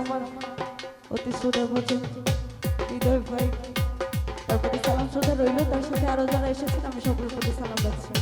আমার অতি সুরে বোঝে হৃদয় ভাই তারপরে সালাম শ্রোতা রইল তার সাথে আরও যারা এসেছেন আমি সকলের প্রতি সালাম যাচ্ছি